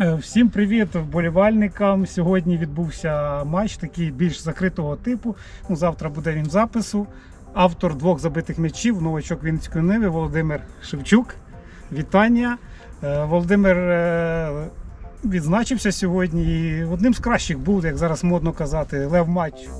Е, Всім привіт вболівальникам. Сьогодні відбувся матч такий більш закритого типу. Ну, завтра буде він запису. Автор двох забитих м'ячів, новачок Вінницької Ниви Володимир Шевчук. Вітання. Е, Володимир е, відзначився сьогодні. і Одним з кращих був, як зараз модно казати, лев матчу.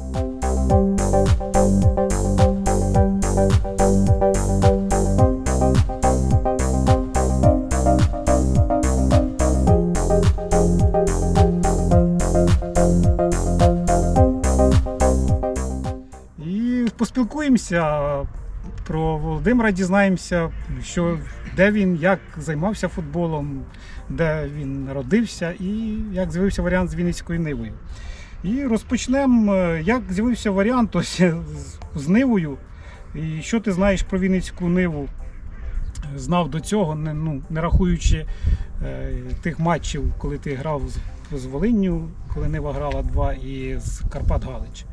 І поспілкуємося про Володимира, дізнаємося, що, де він, як займався футболом, де він народився і як з'явився варіант з Вінницькою Нивою. І розпочнемо, е, як з'явився варіант ось з- Нивою. І що ти знаєш про Вінницьку Ниву? Знав до цього, не, ну, не рахуючи е, тих матчів, коли ти грав з, з Волинню, коли Нива грала два, і з Карпат Галич.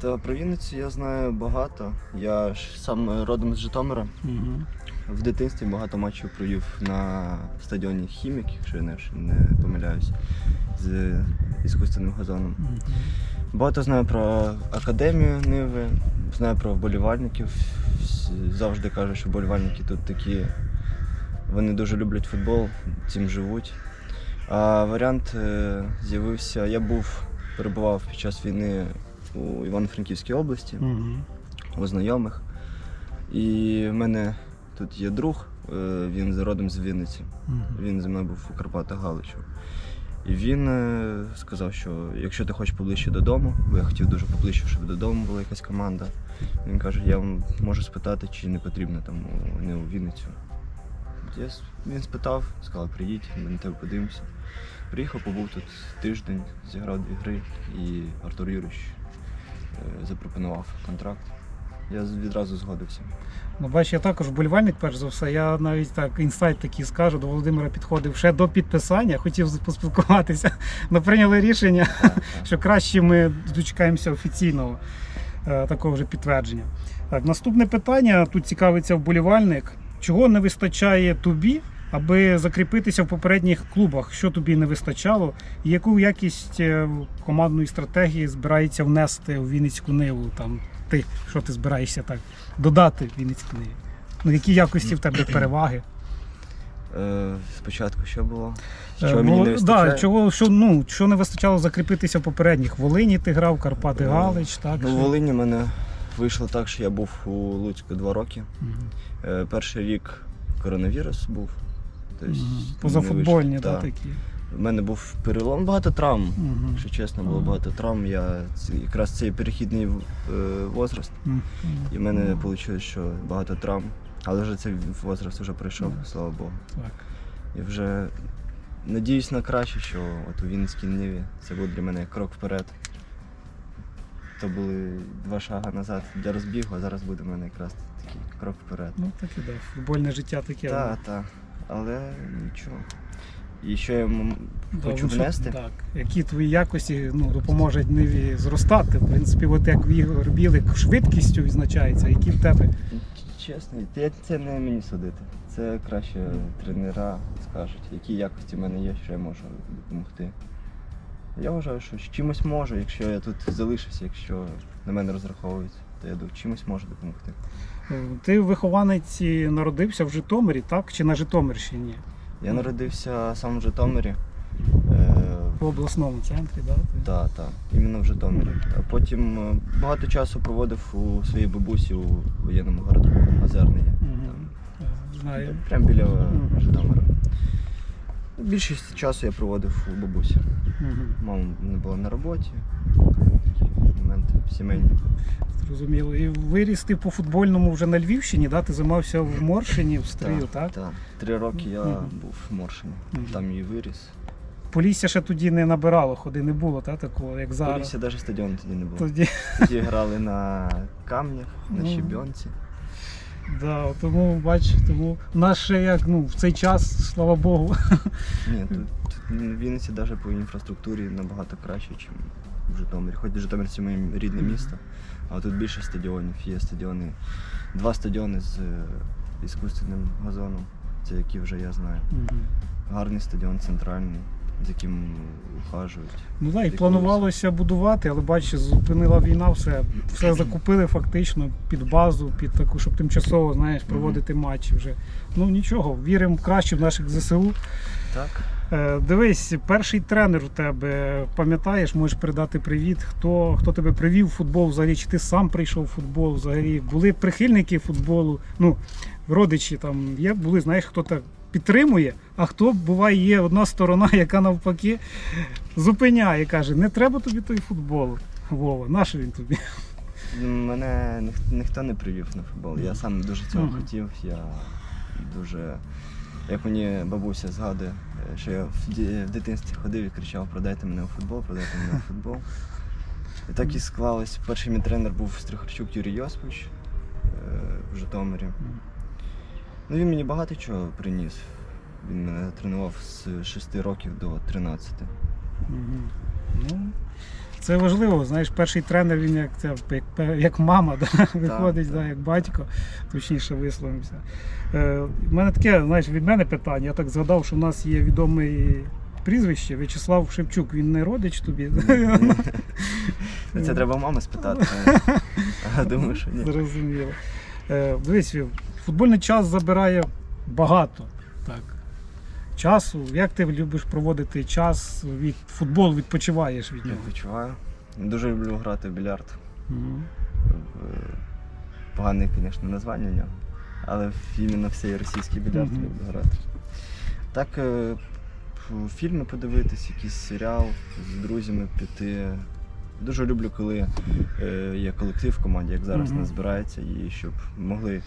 Та про Вінницю я знаю багато. Я ж сам родом з Житомира. Угу. В дитинстві багато матчів провів на стадіоні Хімік, якщо я не, не помиляюсь, з іскусственним газоном. Багато знаю про академію Ниви, знаю про вболівальників. Завжди кажуть, що вболівальники тут такі. Вони дуже люблять футбол, цим живуть. А варіант е, з'явився. Я був, перебував під час війни у Івано-Франківській області Угу. у знайомих. І в мене тут є друг, е, він родом з Вінниці. Він зі мною був у Карпатах Галичу. І він е, сказав, що якщо ти хочеш поближче додому, бо я хотів дуже поближче, щоб додому була якась команда. Він каже, я вам можу спитати, чи не потрібно там у- не у Вінницю. Я, він спитав, сказав, приїдь, ми на тебе подивимося. Приїхав, побув тут тиждень, зіграв дві гри, і Артур е, запропонував контракт. Я відразу згодився. Ну, бач, я також вболівальник, перш за все. Я навіть так інсайт такий скажу. До Володимира підходив ще до підписання, хотів поспілкуватися. але прийняли рішення, Так, так. що краще ми дочекаємося офіційного е, такого вже підтвердження. Так, наступне питання. Тут цікавиться вболівальник. Чого не вистачає тобі, аби закріпитися в попередніх клубах? Що тобі не вистачало? І яку якість е, командної стратегії збирається внести у Вінницьку Ниву? Там ти що ти збираєшся так додати в Вінницькій Ниві? Ну, які якості в тебе переваги? Е, спочатку що було? Е, Що мені не вистачає? Да, чого, що, ну, що не вистачало закріпитися в попередніх? Волині ти грав, Карпати Е, Галич, так? Ну, в? Волині мене вийшло так, що я був у Луцьку два роки. Е, перший рік коронавірус був. Тобто Позафутбольні, вийшло. Так. такі. У мене був перелом, багато травм. Мгм. Якщо чесно, було Ага. багато травм. Я якраз цей перехідний е, возраст. Мгм. І в мене вийшло, що багато травм. Але вже цей возраст вже пройшов, Мгм. слава Богу. Так. І вже надіюсь на краще, що от у Вінницькій Ниві це буде для мене крок вперед. То були два шаги назад для розбігу, а зараз буде в мене якраз такий крок вперед. Ну таке, да. Футбольне життя таке. Так, так. Але нічого. І що я ну, да, хочу ну, внести? Так. Які твої якості ну, допоможуть Ниві зростати? В принципі, от як в Ігор Білик швидкістю відзначається, які в тебе. Чесно, це, це не мені судити. Це краще тренера скажуть, які якості в мене є, що я можу допомогти. Я вважаю, що з чимось можу, якщо я тут залишуся, якщо на мене розраховують, то я думаю, чимось можу допомогти. Е, Ти вихованець і народився в Житомирі, так? Чи на Житомирщині? Я народився сам в Житомирі. Е, В обласному центрі, так? Так, так, іменно в Житомирі. А потім е, багато часу проводив у своїй бабусі у воєнному. Там, Е, Знаю. прямо біля Житомира. Більшість часу я проводив у бабусі. Мама не була на роботі. Сімейні. Зрозуміло. І виріс ти по футбольному вже на Львівщині, да? Ти займався в Моршині, в Стрию, так? Так. Три роки я Мгм. був в Моршині. Мгм. Там і виріс. Полісся ще тоді не набирало, ходи не було, так? Такого, як В зараз. Полісі навіть стадіону тоді не було. Тоді, Тоді грали на камнях, на Ну. щебінці. да, тому бач, тому наш ще як ну, в цей час, слава Богу. Ні, тут, тут в Вінниці навіть по інфраструктурі набагато краще, ніж в Житомирі. Хоч Житомир це моє рідне місто, а тут більше стадіонів. Є стадіони, два стадіони з е, іскусственним газоном, це які вже я знаю. Гарний стадіон центральний, з яким ухажують. Ну так, і планувалося будувати, але бачиш, зупинила війна, все, все закупили фактично під базу, під таку, щоб тимчасово знаєш, проводити матчі вже. Ну нічого, віримо краще в наших ЗСУ. Так. Е, дивись, перший тренер у тебе, пам'ятаєш, можеш передати привіт. Хто, хто тебе привів в футбол взагалі? Чи ти сам прийшов в футбол взагалі? Були прихильники футболу? Ну, родичі там є, були, знаєш, хто так підтримує, а хто буває, є одна сторона, яка навпаки зупиняє, каже, не треба тобі той футбол. Вова, наш він тобі? Мене ніхто не привів на футбол. Я сам дуже цього хотів. Я дуже. Як мені бабуся згадує, е, що я в, дитинстві ходив і кричав: продайте мене у футбол, продайте мене у футбол. І так і склалось. Перший мій тренер був Стрихарчук Юрій Йоспович е, в Житомирі. Ну, він мені багато чого приніс. Він мене тренував з 6 років до 13. Мгм. Ну, це важливо, знаєш, перший тренер він як, це, як, як мама, да? виходить, да, як батько, точніше висловимося. Е, у мене таке, знаєш, від мене питання. Я так згадав, що в нас є відомий прізвище В'ячеслав Шевчук, він не родич тобі. Це треба мами спитати. А думаю, що ні. Зрозуміло. Е, дивись, футбольний час забирає багато. Так. Часу. Як ти любиш проводити час від футболу, відпочиваєш від нього? відчуваю. Дуже люблю грати в більярд. Мгм. Е, Погане, звісно, названня в нього. Але іменно всей російський більярд Мгм. люблю грати. Так, е, фільми подивитись, якийсь серіал з друзями піти. Дуже люблю, коли е, є колектив в команді, як зараз Мгм. нас збирається, і щоб могли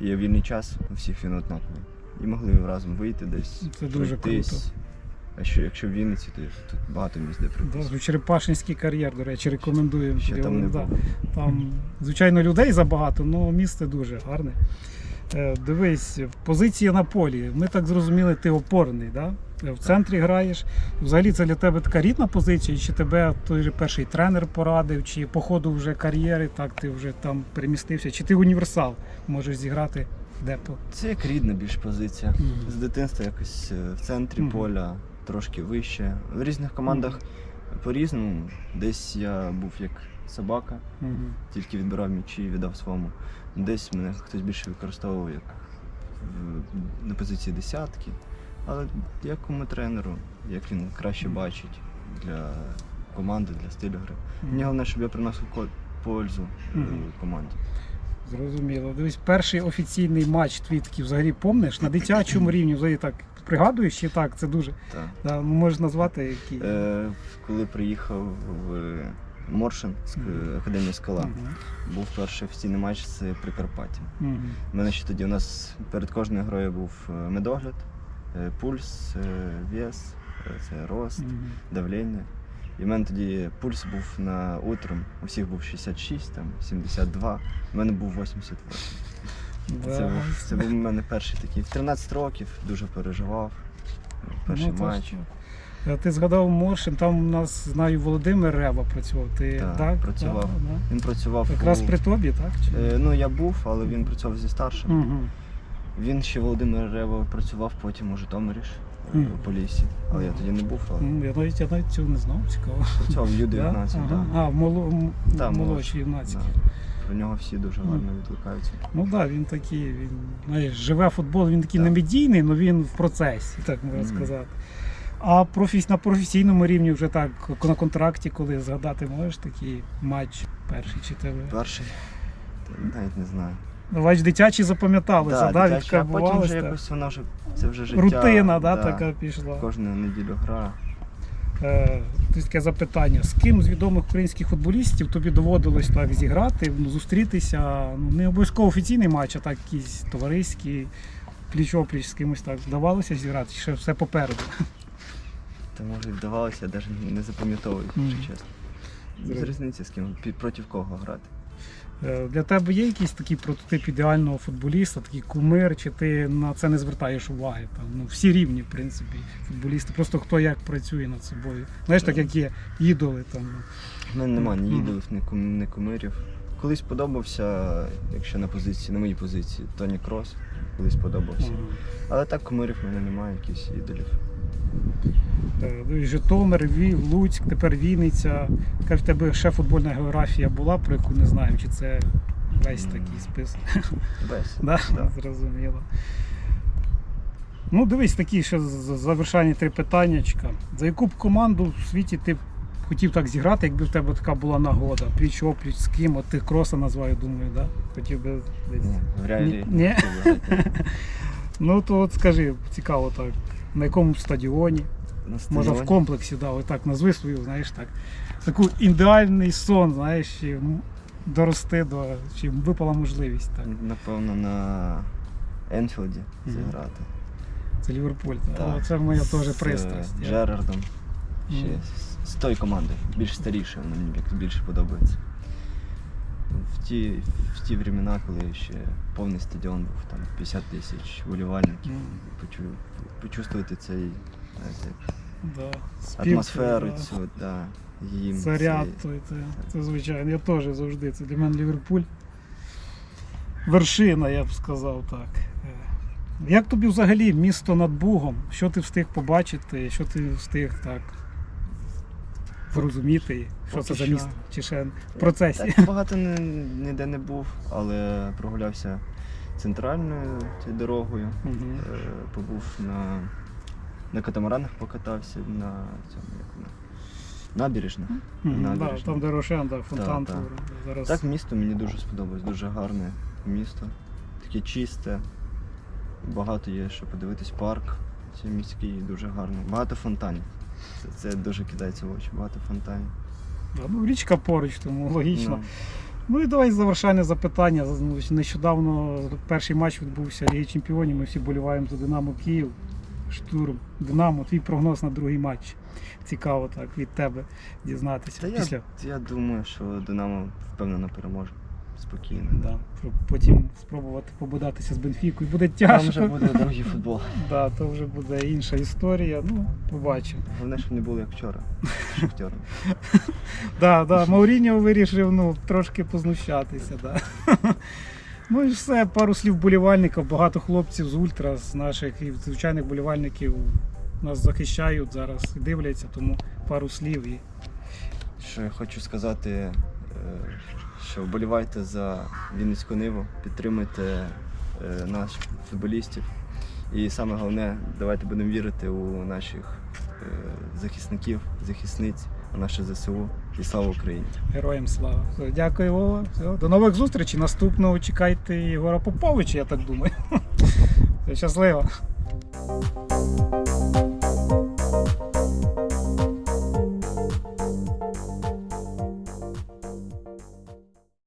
є вільний час, у всіх він однаковий. І могли разом вийти десь. Це дуже пройтись. круто. А що, якщо в Вінниці, то тут багато місць де Да. Черепашинський кар'єр, до речі, рекомендуємо. Ще там не Да. Там, звичайно, людей забагато, але місце дуже гарне. Е, Дивись, позиція на полі. Ми так зрозуміли, ти опорний, да? В центрі граєш. Взагалі це для тебе така рідна позиція, чи тебе той же перший тренер порадив, чи по ходу вже кар'єри, так ти вже там перемістився, чи ти універсал можеш зіграти де по. Це як рідна більш позиція. З дитинства якось е, в центрі Мгм. поля, трошки вище. В різних командах по-різному. Десь я був як собака, Мгм. тільки відбирав м'ячі і віддав своєму. Десь мене хтось більше використовував як в- на позиції десятки. Але як кому тренеру, як він краще Мгм. бачить для команди, для стилю гри. Мені головне, щоб я приносив ко- пользу е, Мгм. команді. Зрозуміло. Дивись, перший офіційний матч твій такий взагалі помниш на дитячому рівні, взагалі так пригадуєш чи так? Це дуже. Так. Да, можеш назвати який. Е, коли приїхав в Моршин з Мгм. Академії Скала, Мгм. був перший офіційний матч з Прикарпаттям. Мгм. У мене ще тоді у нас перед кожною грою був е, медогляд, е, пульс, е, вес, е, це рост, Мгм. давлення. І в мене тоді пульс був на утром, у всіх був 66, там, 72, у мене був 88. Це, був, це був у мене перший такий. В 13 років дуже переживав. Перший Ну, матч. Е, Ти згадав Моршин, там у нас знаю Володимир Рева працював. Ти Так, так? працював. Так, да. Він працював. Якраз у- при тобі, так? Чи? Е, ну, я був, але він працював зі старшим. Мгм. Він ще Володимир Рева працював потім у Житомирі Мгм. по лісі. Але я тоді не був, але М, Я навіть, я навіть цього не знав, цікаво. працював в Ю-19, Да? так. Ага. А, в моло... м- Да, молодшій молодший, юнацькій. Про нього всі дуже гарно відкликаються. Ну так, да, він такий, він знаєш, живе футбол, він такий Так. не медійний, але він в процесі, так можна Мгм. сказати. А профі... на професійному рівні вже так на контракті, коли згадати можеш такий матч перший чи тебе. Перший, та навіть не знаю. Ну, бач, дитячі запам'яталися, да, дитячий, а потім вже якось воно вже, це вже життя. Рутина, да, така пішла. Кожну неділю гра. Е, таке запитання: з ким з відомих українських футболістів тобі доводилось так зіграти, ну, зустрітися? Ну, не обов'язково офіційний матч, а так якийсь товариський, пліч-опліч з кимось так вдавалося зіграти, чи ще все попереду. Та може вдавалося, я навіть не запам'ятовую, якщо чесно. Без різниці з ким, проти кого грати. Е, Для тебе є якийсь такий прототип ідеального футболіста, такий кумир, чи ти на це не звертаєш уваги? Там, ну, всі рівні, в принципі, футболісти. Просто хто як працює над собою. Знаєш, так як є ідоли там. У мене немає ні ідолів, ні, кум, ні кумирів. Колись подобався, якщо на позиції, на моїй позиції, Тоні Крос колись подобався. Але так кумирів в мене немає, якихось ідолів. Е, ну, Житомир, Львів, Луцьк, тепер Вінниця. Яка в тебе ще футбольна географія була, про яку не знаємо, чи це весь такий список. Весь. Да? Да. Зрозуміло. Ну, дивись, такі ще завершальні три питаннячка. За яку б команду в світі ти б хотів так зіграти, якби в тебе така була нагода? Пліч опліч з ким? От ти кроса назваю, думаю, да? Хотів би десь. Ні. Ні. Ні. Ну то от скажи, цікаво так. На якому стадіоні? На Може в комплексі, да, отак назви свою, знаєш так. Таку ідеальний сон, знаєш, чи м- дорости до, чи випала можливість. Так. Напевно, на Енфілді зіграти. Це Ліверпуль. Так. Так. Це моя теж пристрасть. Джерардом. Ще з, з тої команди. Більш старіше, мені більше подобається. В ті, в ті времена, коли ще повний стадіон був, там 50 тисяч вболівальників. М, Почу, почувствувати цей Да. Атмосферу да. цю, да, їм. Заряд, цей- той, це, це звичайно. Я теж завжди. Це для мене Ліверпуль. Вершина, я б сказав так. Е, Як тобі взагалі місто над Бугом? Що ти встиг побачити? Що ти встиг так зрозуміти? Що Поки це за що. місто? Чи ще в процесі? Так багато не, ніде не був, але прогулявся центральною цією дорогою. Мгм. Е, побув на, на катамаранах покатався на цьому як воно, набережних. Мгм, да, набережна. там, де Рошен, да, фонтан. Так, то Зараз Так, місто мені дуже сподобалось, дуже гарне місто. Таке чисте. Багато є, що подивитись, парк цей міський дуже гарний. Багато фонтанів. Це, це дуже кидається в очі, багато фонтанів. да, ну, річка поруч, тому логічно. Ну, Ну і давай завершальне запитання. Ну, Нещодавно перший матч відбувся Ліги Чемпіонів. Ми всі боліваємо за Динамо Київ. Штурм. Динамо, твій прогноз на другий матч. Цікаво так від тебе дізнатися. Та я, я думаю, що Динамо впевнено переможе. Спокійно. Да, потім спробувати побудатися з Бенфікою. Буде Там тяжко. вже буде другий футбол. Да, то вже буде інша історія. Ну, побачимо. Головне, щоб не було як вчора. з Шахтяром. Да, да, Мауріньо вирішив ну, трошки познущатися. Да. Ну і все, пару слів болівальників, багато хлопців з ультра, з наших і звичайних болівальників нас захищають зараз і дивляться, тому пару слів і Що я хочу сказати, е, що вболівайте за Вінницьку Ниву, підтримуйте е, наших футболістів. І саме головне, давайте будемо вірити у наших е, захисників, захисниць, у наше ЗСУ і слава Україні! героям слава. Дякую, Вова. До нових зустрічей. Наступного чекайте Єгора Поповича, я так думаю. Щасливо.